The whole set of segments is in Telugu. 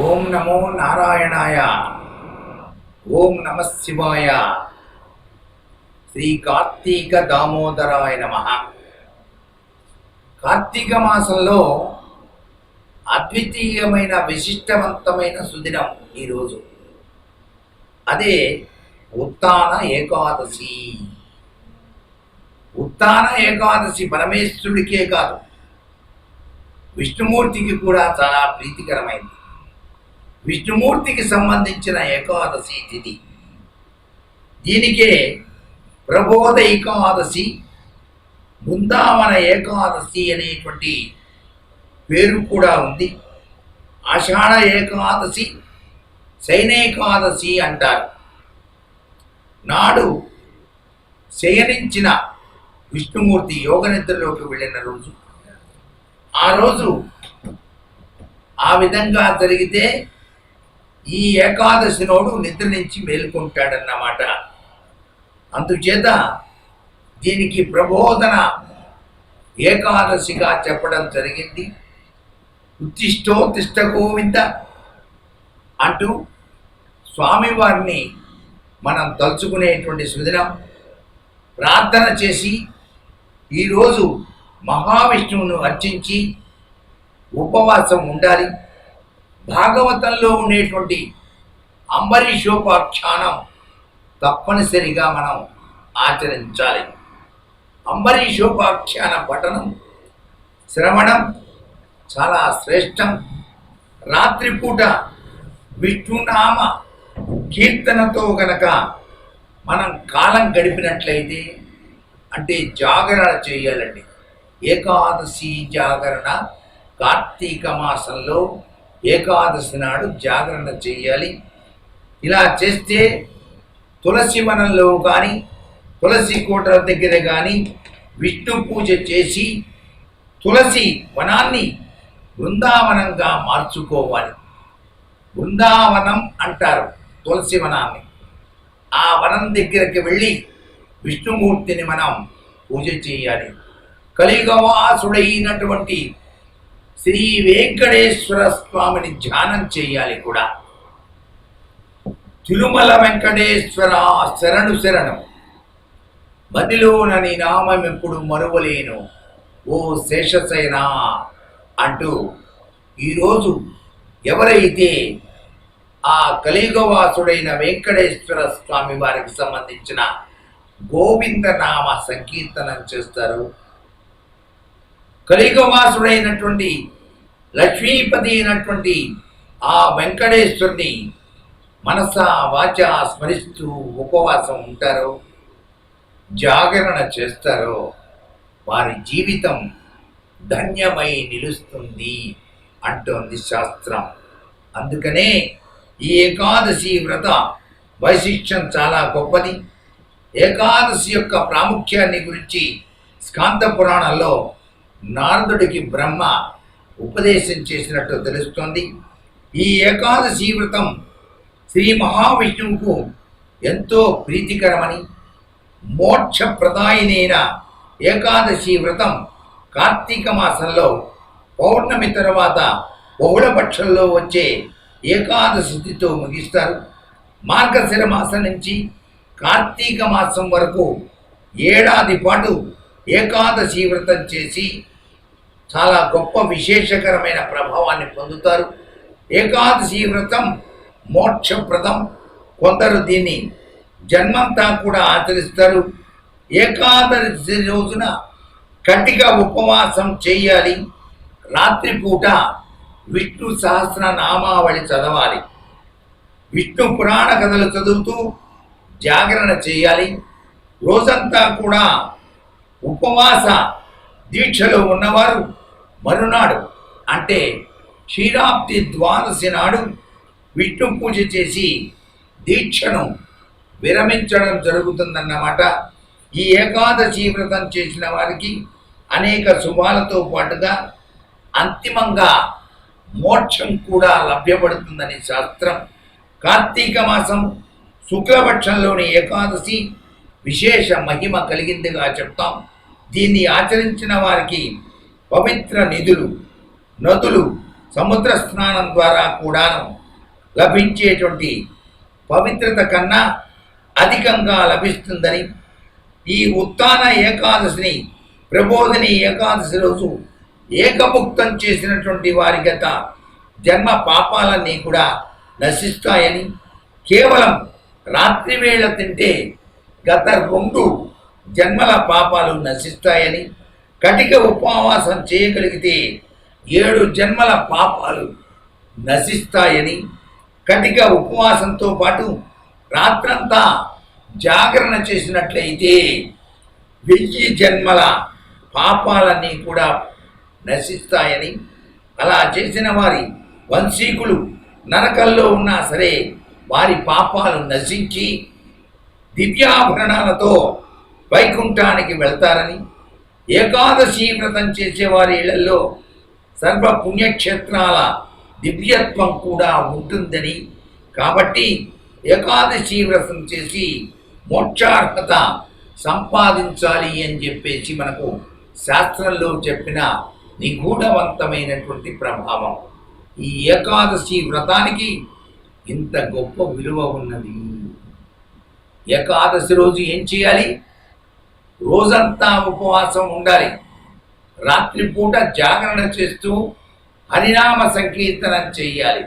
ఓం నమో నారాయణాయ. ఓం నమ శివాయ. శ్రీ కార్తీక దామోదరాయ నమ. కార్తీక మాసంలో అద్వితీయమైన విశిష్టవంతమైన సుదినం ఈరోజు. అదే ఉత్తాన ఏకాదశి. ఉత్తాన ఏకాదశి పరమేశ్వరుడికే కాదు విష్ణుమూర్తికి కూడా చాలా ప్రీతికరమైంది. విష్ణుమూర్తికి సంబంధించిన ఏకాదశి తిథి. దీనికే ప్రబోధ ఏకాదశి బృందావన ఏకాదశి అనేటువంటి పేరు కూడా ఉంది. ఆషాఢ ఏకాదశి శయనేకాదశి అంటారు. నాడు శయనించిన విష్ణుమూర్తి యోగ నిద్రలోకి వెళ్ళిన రోజు ఆ రోజు ఆ విధంగా జరిగితే ఈ ఏకాదశి నోడు నిద్ర నుంచి మేల్కొంటాడన్నమాట. అందుచేత దీనికి ప్రబోధన ఏకాదశిగా చెప్పడం జరిగింది. ఉత్తిష్టో తిష్ట గోవింద అంటూ స్వామివారిని మనం తలుచుకునేటువంటి సుదినం. ప్రార్థన చేసి ఈరోజు మహావిష్ణువును అర్చించి ఉపవాసం ఉండాలి. భాగవతంలో ఉండేటువంటి అంబరీషోపాఖ్యానం తప్పనిసరిగా మనం ఆచరించాలి. అంబరీషోపాఖ్యాన పఠనం శ్రవణం చాలా శ్రేష్టం. రాత్రిపూట విష్ణునామ కీర్తనతో గనక మనం కాలం గడిపినట్లయితే అంటే జాగరణ చేయాలండి. ఏకాదశి జాగరణ కార్తీక మాసంలో ఏకాదశి నాడు జాగరణ చేయాలి ఇలా చేస్తే తులసి వనంలో కానీ తులసి కోట దగ్గర కానీ విష్ణు పూజ చేసి తులసి వనాన్ని బృందావనంగా మార్చుకోవాలి. బృందావనం అంటారు తులసి వనాన్ని. ఆ వనం దగ్గరికి వెళ్ళి విష్ణుమూర్తిని మనం పూజ చేయాలి. కలియుగవాసుడైనటువంటి శ్రీ వెంకటేశ్వర స్వామిని ధ్యానం చేయాలి కూడా. తిరుమల వెంకటేశ్వర శరణు శరణం. బదిలోనని నామం ఎప్పుడు మరువలేను. ఓ శేషసేన అంటూ ఈరోజు ఎవరైతే ఆ కలియుగవాసుడైన వెంకటేశ్వర స్వామి వారికి సంబంధించిన గోవింద నామ సంకీర్తనం చేస్తారు కలియుగవాసుడైనటువంటి లక్ష్మీపతి అయినటువంటి ఆ వెంకటేశ్వరుని మనస వాచ స్మరిస్తూ ఉపవాసం ఉంటారో జాగరణ చేస్తారో వారి జీవితం ధన్యమై నిలుస్తుంది అంటోంది శాస్త్రం. అందుకనే ఈ ఏకాదశి వ్రత వైశిష్ట్యం చాలా గొప్పది. ఏకాదశి యొక్క ప్రాముఖ్యాన్ని గురించి స్కాంత పురాణంలో నారదుడికి బ్రహ్మ ఉపదేశం చేసినట్టు తెలుస్తోంది. ఈ ఏకాదశి వ్రతం శ్రీ మహావిష్ణువుకు ఎంతో ప్రీతికరమని మోక్షప్రదాయనైన ఏకాదశి వ్రతం కార్తీక మాసంలో పౌర్ణమి తర్వాత బహుళపక్షంలో వచ్చే ఏకాదశి తిథితో ముగిస్తారు. మార్గశిర మాసం నుంచి కార్తీక మాసం వరకు ఏడాది పాటు ఏకాదశి వ్రతం చేసి చాలా గొప్ప విశేషకరమైన ప్రభావాన్ని పొందుతారు. ఏకాదశి వ్రతం మోక్షప్రదం కొందరు దీన్ని జన్మంతా కూడా ఆచరిస్తారు. ఏకాదశి రోజున కటిక ఉపవాసం చేయాలి. రాత్రిపూట విష్ణు సహస్ర నామావళి చదవాలి. విష్ణు పురాణ కథలు చదువుతూ జాగరణ చేయాలి. రోజంతా కూడా ఉపవాస దీక్షలో ఉన్నవారు మరునాడు అంటే క్షీరాబ్ది ద్వాదశి నాడు విష్ణు పూజ చేసి దీక్షను విరమించడం జరుగుతుందన్నమాట. ఈ ఏకాదశి వ్రతం చేసిన వారికి అనేక శుభాలతో పాటుగా అంతిమంగా మోక్షం కూడా లభ్యపడుతుందని శాస్త్రం. కార్తీక మాసం శుక్లపక్షంలోని ఏకాదశి విశేష మహిమ కలిగిందిగా చెప్తాం. దీన్ని ఆచరించిన వారికి పవిత్ర నిధులు నదులు సముద్ర స్నానం ద్వారా కూడాను లభించేటువంటి పవిత్రత కన్నా అధికంగా లభిస్తుందని ఈ ఉత్తాన ఏకాదశిని ప్రబోధిని ఏకాదశి రోజు ఏకముక్తం చేసినటువంటి వారి గత జన్మ పాపాలన్నీ కూడా నశిస్తాయని కేవలం రాత్రి వేళ తింటే గత రెండు జన్మల పాపాలు నశిస్తాయని కటిక ఉపవాసం చేయగలిగితే ఏడు జన్మల పాపాలు నశిస్తాయని కటిక ఉపవాసంతో పాటు రాత్రంతా జాగరణ చేసినట్లయితే వెయ్యి జన్మల పాపాలన్నీ కూడా నశిస్తాయని అలా చేసిన వారి వంశీకులు నరకల్లో ఉన్నా సరే వారి పాపాలు నశించి దివ్యాభరణాలతో వైకుంఠానికి వెళ్తారని ఏకాదశి వ్రతం చేసేవారి ఇళ్ళలో సర్వ పుణ్యక్షేత్రాల దివ్యత్వం కూడా ఉంటుందని. కాబట్టి ఏకాదశి వ్రతం చేసి మోక్షార్హత సంపాదించాలి అని చెప్పేసి మనకు శాస్త్రంలో చెప్పిన నిగూఢవంతమైనటువంటి ప్రభావం. ఈ ఏకాదశి వ్రతానికి ఇంత గొప్ప విలువ ఉన్నది. ఏకాదశి రోజు ఏం చేయాలి? రోజంతా ఉపవాసం ఉండాలి. రాత్రిపూట జాగరణ చేస్తూ హరినామ సంకీర్తనం చెయ్యాలి.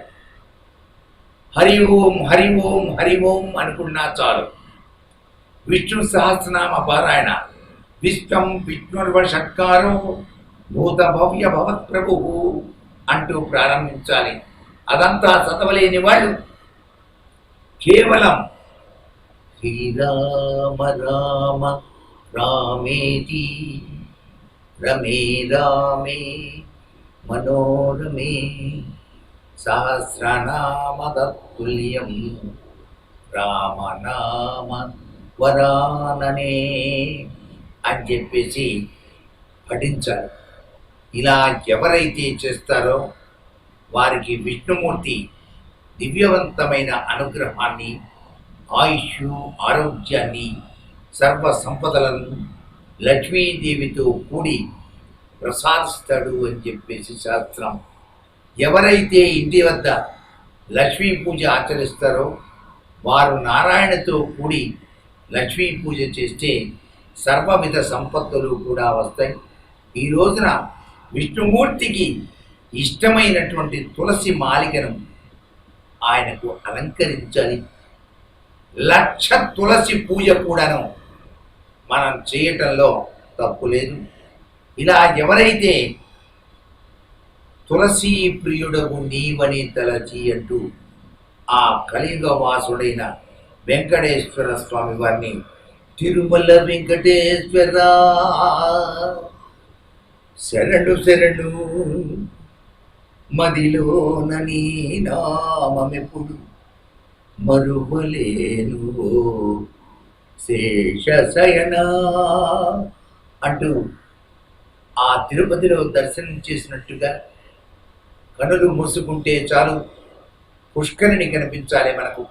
హరి ఓం హరి ఓం హరి ఓం అనుకున్నా చాలు. విష్ణు సహస్రనామ పారాయణ. విశ్వం విష్ణుర్వ షట్కారో భూత భవ్య భవత్ ప్రభు అంటూ ప్రారంభించాలి. అదంతా చదవలేని వాళ్ళు కేవలం శ్రీరామ రామ రామేతి రమే రామే మనోరమే సహస్రనామదత్తుల్యం రామనామ వరాననే అని చెప్పేసి పఠించాలి ఇలా ఎవరైతే చేస్తారో వారికి విష్ణుమూర్తి దివ్యవంతమైన అనుగ్రహాన్ని ఆయుష్ ఆరోగ్యాన్ని సర్వ సంపదలను లక్ష్మీదేవితో కూడి ప్రసాదిస్తాడు అని చెప్పేసి శాస్త్రం. ఎవరైతే ఇంటి వద్ద లక్ష్మీ పూజ ఆచరిస్తారో వారు నారాయణతో కూడి లక్ష్మీ పూజ చేస్తే సర్వవిధ సంపత్తులు కూడా వస్తాయి. ఈ రోజున విష్ణుమూర్తికి ఇష్టమైనటువంటి తులసి మాలికను ఆయనకు అలంకరించాలి. లక్ష తులసి పూజ కూడాను మనం చేయటంలో తప్పు లేదు. ఇలా ఎవరైతే తులసి ప్రియుడకు నీవని తలచి అంటూ ఆ కలియుగ వాసుడైన వెంకటేశ్వర స్వామి వారిని తిరుమల వెంకటేశ్వర శరణు శరణు మదిలోన నీ నామమెప్పుడు మరువలేను. శేషశయన అంటూ ఆ తిరుపతిలో దర్శనం చేసినట్టుగా కనులు మూసుకుంటే చాలు పుష్కరిణి కనిపించాలి మనకు.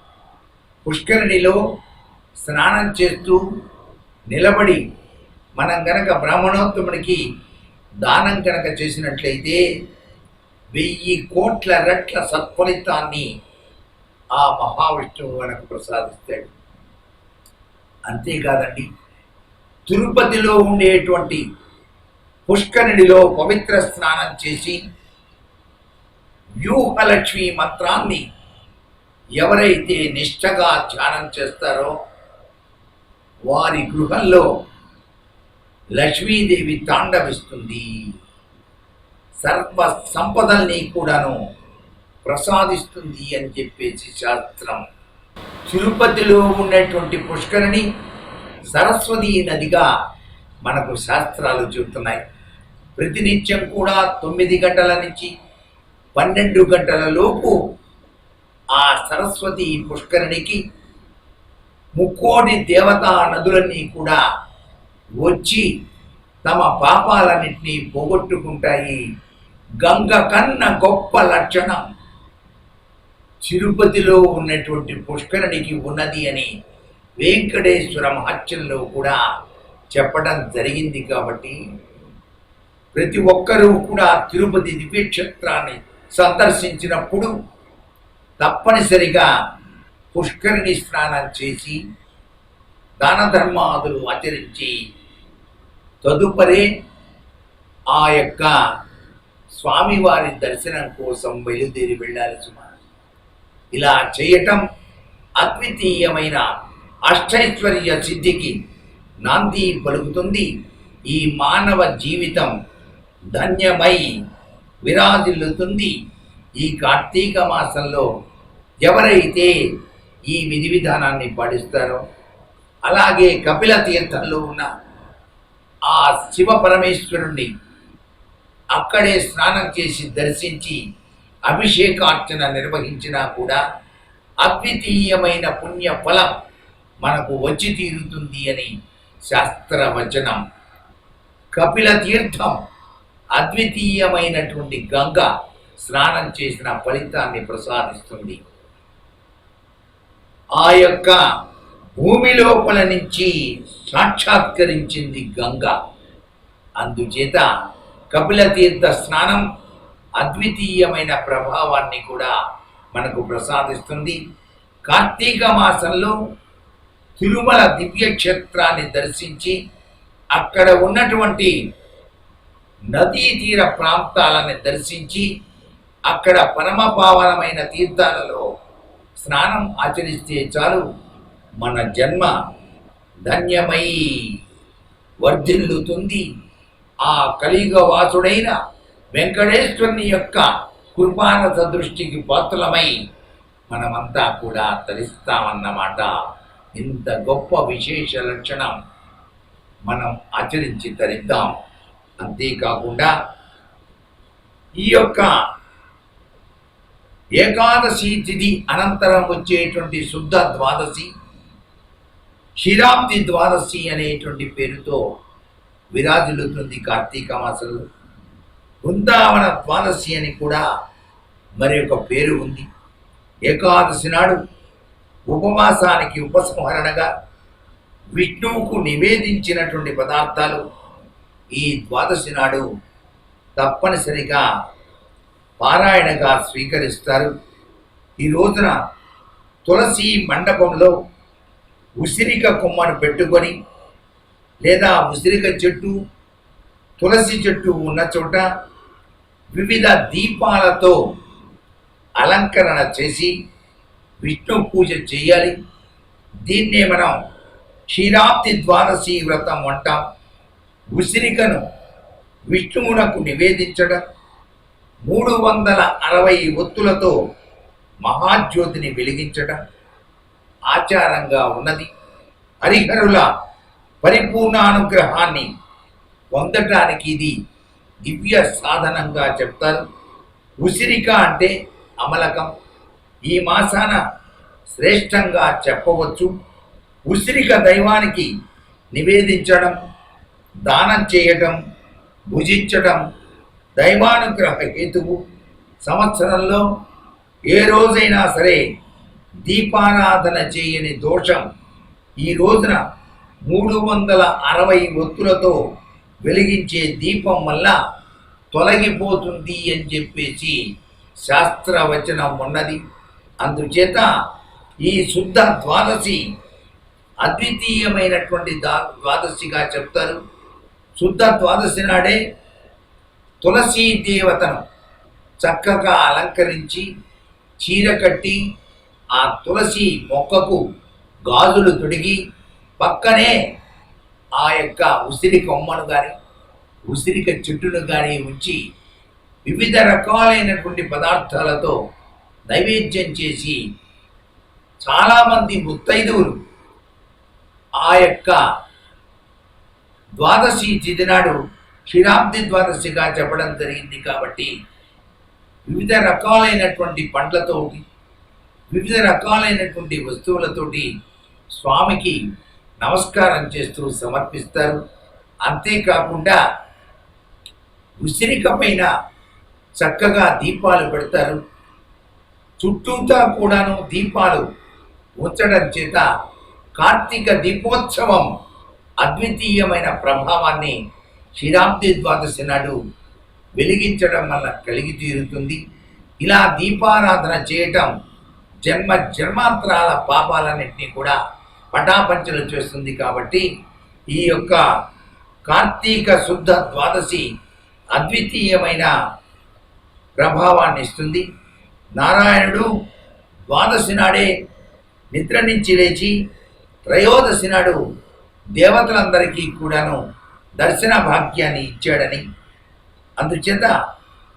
పుష్కరిణిలో స్నానం చేస్తూ నిలబడి మనం గనక బ్రాహ్మణోత్తముడికి దానం కనుక చేసినట్లయితే వెయ్యి కోట్ల రెట్ల సత్ఫలితాన్ని ఆ మహావిష్ణువు మనకు ప్రసాదిస్తాడు. అంతేకాదండి తిరుపతిలో ఉండేటువంటి పుష్కరిణిలో పవిత్ర స్నానం చేసి వ్యూహలక్ష్మి మంత్రాన్ని ఎవరైతే నిష్టగా ధ్యానం చేస్తారో వారి గృహంలో లక్ష్మీదేవి తాండవిస్తుంది. సర్వ సంపదల్ని కూడాను ప్రసాదిస్తుంది అని చెప్పేసి శాస్త్రం తిరుపతిలో ఉన్నటువంటి పుష్కరిణి సరస్వతి నదిగా మనకు శాస్త్రాలు చెబుతున్నాయి. ప్రతినిత్యం కూడా తొమ్మిది గంటల నుంచి పన్నెండు గంటల లోపు ఆ సరస్వతి పుష్కరిణికి ముక్కోటి దేవతా నదులన్నీ కూడా వచ్చి తమ పాపాలన్నింటినీ పోగొట్టుకుంటాయి. గంగ కన్న గొప్ప లక్షణం. తిరుపతిలో ఉన్నటువంటి పుష్కరిణికి ఉన్నది అని వెంకటేశ్వర మహత్యంలో కూడా చెప్పడం జరిగింది కాబట్టి ప్రతి ఒక్కరూ కూడా తిరుపతి దివ్యక్షేత్రాన్ని సందర్శించినప్పుడు తప్పనిసరిగా పుష్కరిణి స్నానం చేసి దాన ధర్మాదులు ఆచరించి తదుపరి ఆ యొక్క స్వామివారి దర్శనం కోసం బయలుదేరి వెళ్ళాలి సుమా ఇలా చేయటం అద్వితీయమైన అష్టైశ్వర్య సిద్ధికి నాంది పలుకుతుంది. ఈ మానవ జీవితం ధన్యమై విరాజిల్లుతుంది. ఈ కార్తీక మాసంలో ఎవరైతే ఈ విధి విధానాన్ని పాటిస్తారో అలాగే కపిల తీర్థంలో ఉన్న ఆ శివ పరమేశ్వరుణ్ణి అక్కడే స్నానం చేసి దర్శించి అభిషేకార్చన నిర్వహించినా కూడా అద్వితీయమైన పుణ్య ఫలం మనకు వచ్చి తీరుతుంది అని శాస్త్రవచనం. కపిల తీర్థం అద్వితీయమైనటువంటి గంగ స్నానం చేసిన ఫలితాన్ని ప్రసాదిస్తుంది. ఆ యొక్క భూమి లోపల నుంచి సాక్షాత్కరించింది గంగ. అందుచేత కపిల తీర్థ స్నానం అద్వితీయమైన ప్రభావాన్ని కూడా మనకు ప్రసాదిస్తుంది. కార్తీక మాసంలో తిరుమల దివ్యక్షేత్రాన్ని దర్శించి అక్కడ ఉన్నటువంటి నదీ తీర ప్రాంతాలను దర్శించి అక్కడ పరమ పావనమైన తీర్థాలలో స్నానం ఆచరిస్తే చాలు. మన జన్మ ధన్యమై వర్ధిల్లుతుంది. ఆ కలియుగ వాసుడైన వెంకటేశ్వరుని యొక్క కృపానత దృష్టికి పాత్రలమై మనమంతా కూడా తరిస్తామన్నమాట. ఇంత గొప్ప విశేష లక్షణం మనం ఆచరించి తరిద్దాం. అంతేకాకుండా ఈ యొక్క ఏకాదశి తిథి అనంతరం వచ్చేటువంటి శుద్ధ ద్వాదశి శిరాబ్ది ద్వాదశి అనేటువంటి పేరుతో విరాజిల్లుతుంది కార్తీక మాసంలో. బృందావన ద్వాదశి అని కూడా మరి ఒక పేరు ఉంది. ఏకాదశి నాడు ఉపవాసానికి ఉపసంహరణగా విష్ణువుకు నివేదించినటువంటి పదార్థాలు ఈ ద్వాదశి నాడు తప్పనిసరిగా పారాయణగా స్వీకరిస్తారు. ఈ రోజున తులసి మండపంలో ఉసిరిక కొమ్మను పెట్టుకొని లేదా ఉసిరిక చెట్టు తులసి చెట్టు ఉన్న చోట వివిధ దీపాలతో అలంకరణ చేసి విష్ణు పూజ చేయాలి. దీన్నే మనం క్షీరాబ్ది ద్వాదశి వ్రతం అంటాం. ఉసిరికను విష్ణువునకు నివేదించడం. మూడు వందల అరవై ఒత్తులతో మహాజ్యోతిని వెలిగించడం ఆచారంగా ఉన్నది. హరిహరుల పరిపూర్ణ అనుగ్రహాన్ని పొందటానికి ఇది దివ్య సాధనంగా చెప్తారు. ఉసిరిక అంటే అమలకం. ఈ మాసాన శ్రేష్టంగా చెప్పవచ్చు. ఉసిరిక దైవానికి నివేదించడం దానం చేయటం భుజించటం దైవానుగ్రహ హేతువు. సంవత్సరంలో ఏ రోజైనా సరే దీపారాధన చేయని దోషం ఈ రోజున మూడు వందల అరవై ఒత్తులతో వెలిగించే దీపం వల్ల తొలగిపోతుంది అని చెప్పేసి శాస్త్రవచనం ఉన్నది. అందుచేత ఈ శుద్ధ ద్వాదశి అద్వితీయమైనటువంటి దా ద్వాదశిగా చెప్తారు. శుద్ధ ద్వాదశి నాడే తులసీ దేవతను చక్కగా అలంకరించి చీర కట్టి ఆ తులసి మొక్కకు గాజులు తొడిగి పక్కనే ఆ యొక్క ఉసిరి కొమ్మను కానీ ఉసిరిక చెట్టును కానీ ఉంచి వివిధ రకాలైనటువంటి పదార్థాలతో నైవేద్యం చేసి చాలామంది ముత్తైదువులు ఆ యొక్క ద్వాదశి తిథినాడు క్షీరాబ్ది ద్వాదశిగా చెప్పడం జరిగింది కాబట్టి వివిధ రకాలైనటువంటి పండ్లతోటి వివిధ రకాలైనటువంటి వస్తువులతోటి స్వామికి నమస్కారం చేస్తూ సమర్పిస్తారు. అంతేకాకుండా ఉసిరికమైన చక్కగా దీపాలు పెడతారు. చుట్టూతా కూడాను దీపాలు ఉంచడం చేత కార్తీక దీపోత్సవం అద్వితీయమైన ప్రభావాన్ని శ్రీరాబ్ది ద్వాదశి నాడు వెలిగించడం వల్ల కలిగి తీరుతుంది ఇలా దీపారాధన చేయటం జన్మ జన్మాంతరాల పాపాలన్నింటినీ కూడా పటాపంచలు చేస్తుంది కాబట్టి ఈ యొక్క కార్తీక శుద్ధ ద్వాదశి అద్వితీయమైన ప్రభావాన్ని ఇస్తుంది. నారాయణుడు ద్వాదశి నాడే నిద్ర నుంచి లేచి త్రయోదశి నాడు దేవతలందరికీ కూడాను దర్శన భాగ్యాన్ని ఇచ్చాడని. అందుచేత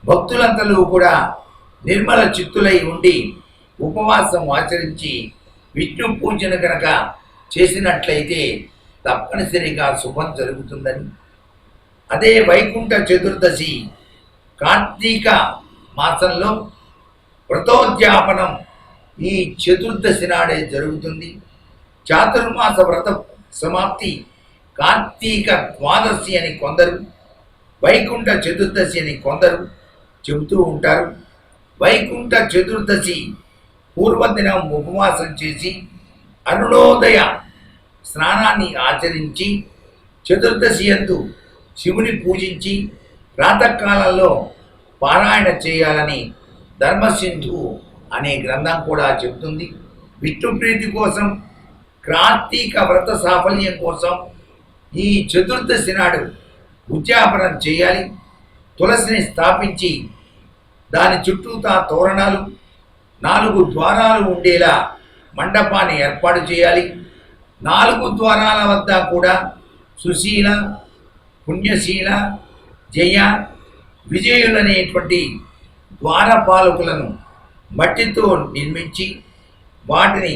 భక్తులందరూ కూడా నిర్మల చిత్తులై ఉండి ఉపవాసం ఆచరించి విష్ణు పూజను కనుక చేసినట్లయితే తప్పనిసరిగా శుభం జరుగుతుందని. అదే వైకుంఠ చతుర్దశి కార్తీక మాసంలో వ్రతోద్యాపనం ఈ చతుర్దశి నాడే జరుగుతుంది. చాతుర్మాస వ్రత సమాప్తి కార్తీక ద్వాదశి అని కొందరు వైకుంఠ చతుర్దశి అని కొందరు చెబుతూ ఉంటారు. వైకుంఠ చతుర్దశి పూర్వదినం ఉపవాసం చేసి అరుణోదయ స్నానాన్ని ఆచరించి చతుర్దశి శివుని పూజించి ప్రాతకాలంలో పారాయణ చేయాలని ధర్మసింధు అనే గ్రంథం కూడా చెబుతుంది విష్ణు ప్రీతి కోసం కార్తీక వ్రత సాఫల్యం కోసం ఈ చతుర్దశి నాడు ఉద్యాపనం చేయాలి. తులసిని స్థాపించి దాని చుట్టూతా తోరణాలు నాలుగు ద్వారాలు ఉండేలా మండపాన్ని ఏర్పాటు చేయాలి. నాలుగు ద్వారాల వద్ద కూడా సుశీల పుణ్యశీల జయ విజయులనేటువంటి ద్వారపాలకులను మట్టితో నిర్మించి వాటిని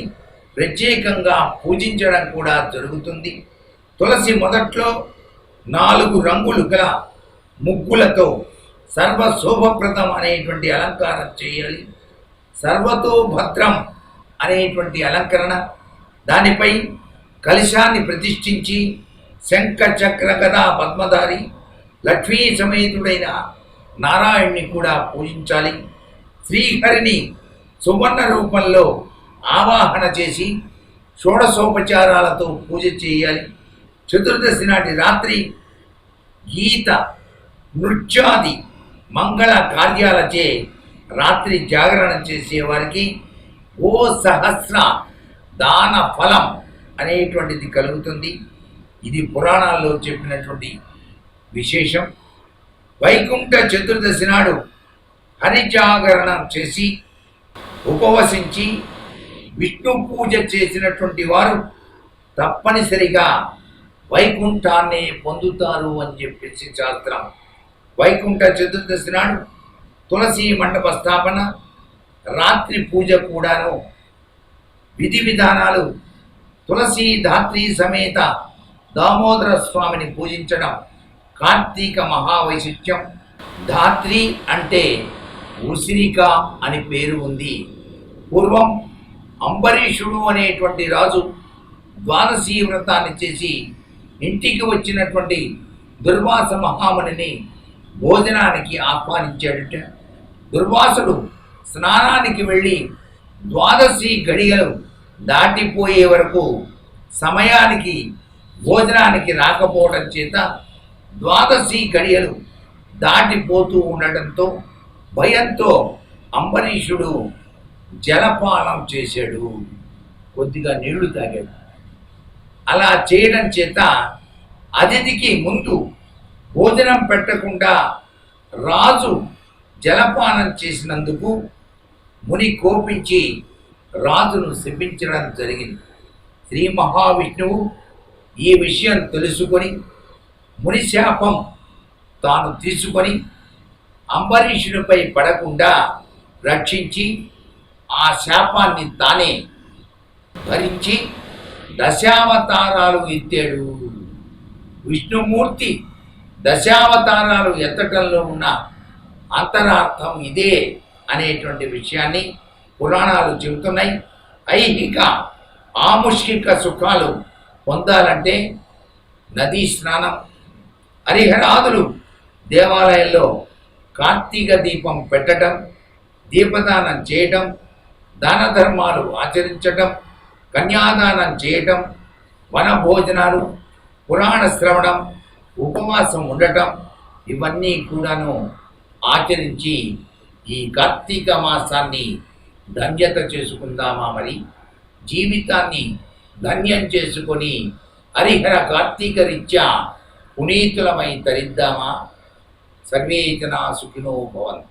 ప్రత్యేకంగా పూజించడం కూడా జరుగుతుంది. తులసి మొదట్లో నాలుగు రంగులు గల ముగ్గులతో సర్వశోభప్రదం అనేటువంటి అలంకారం చేయాలి. సర్వతో భద్రం అనేటువంటి అలంకరణ దానిపై కలశాన్ని ప్రతిష్ఠించి శంఖ చక్ర గదా పద్మధారి లక్ష్మీ సమేతుడైన నారాయణ్ణి కూడా పూజించాలి. శ్రీహరిని సువర్ణ రూపంలో ఆవాహన చేసి షోడశోపచారాలతో పూజ చేయాలి. చతుర్దశి నాటి రాత్రి గీత నృత్యాది మంగళ కార్యాలచే రాత్రి జాగరణ చేసేవారికి ఓ సహస్ర దాన ఫలం అనేటువంటిది కలుగుతుంది. ఇది పురాణాల్లో చెప్పినటువంటి విశేషం. వైకుంఠ చతుర్దశి నాడు హరిజాగరణం చేసి ఉపవసించి విష్ణు పూజ చేసినటువంటి వారు తప్పనిసరిగా వైకుంఠాన్ని పొందుతారు అని చెప్పేసి శాస్త్రం. వైకుంఠ చతుర్దశి నాడు తులసి మండప స్థాపన రాత్రి పూజ కూడాను విధి విధానాలు తులసి ధాత్రి సమేత దామోదర స్వామిని పూజించడం కార్తీక మహావైశిష్ట్యం. ధాత్రి అంటే ఉసిరిక అని పేరు ఉంది. పూర్వం అంబరీషుడు అనేటువంటి రాజు ద్వాదశీ వ్రతాన్ని చేసి ఇంటికి వచ్చినటువంటి దుర్వాస మహామునిని భోజనానికి ఆహ్వానించాడట. దుర్వాసుడు స్నానానికి వెళ్ళి ద్వాదశి గడియలు దాటిపోయే వరకు సమయానికి భోజనానికి రాకపోవడం చేత ద్వాదశి గడియలు దాటిపోతూ ఉండటంతో భయంతో అంబరీషుడు జలపానం చేశాడు. కొద్దిగా నీళ్ళు తాగాడు. అలా చేయడం చేత అతిథికి ముందు భోజనం పెట్టకుండా రాజు జలపానం చేసినందుకు ముని కోపించి రాజును శపించడం జరిగింది. శ్రీ మహావిష్ణువు ఈ విషయం తెలుసుకొని ముని శాపం తాను తీసుకొని అంబరీషునిపై పడకుండా రక్షించి ఆ శాపాన్ని తానే భరించి దశావతారాలు ఎత్తాడు. విష్ణుమూర్తి దశావతారాలు ఎత్తటంలో ఉన్న అంతరార్థం ఇదే. అనేటువంటి విషయాన్ని పురాణాలు చెబుతున్నాయి. ఐహిక ఆముష్కిక సుఖాలు పొందాలంటే నదీ స్నానం హరిహరాదులు దేవాలయంలో కార్తీక దీపం పెట్టడం దీపదానం చేయటం దాన ధర్మాలు ఆచరించటం కన్యాదానం చేయటం వన భోజనాలు పురాణ శ్రవణం ఉపవాసం ఉండటం ఇవన్నీ కూడాను ఆచరించి ఈ కార్తీక మాసాన్ని ధన్యత చేసుకుందామా మరి? జీవితాన్ని ధన్యం చేసుకొని హరిహర కార్తీక రీత్యా పునీతులమై తరిద్దామా? సర్వే జనా సుఖినో భవంతు.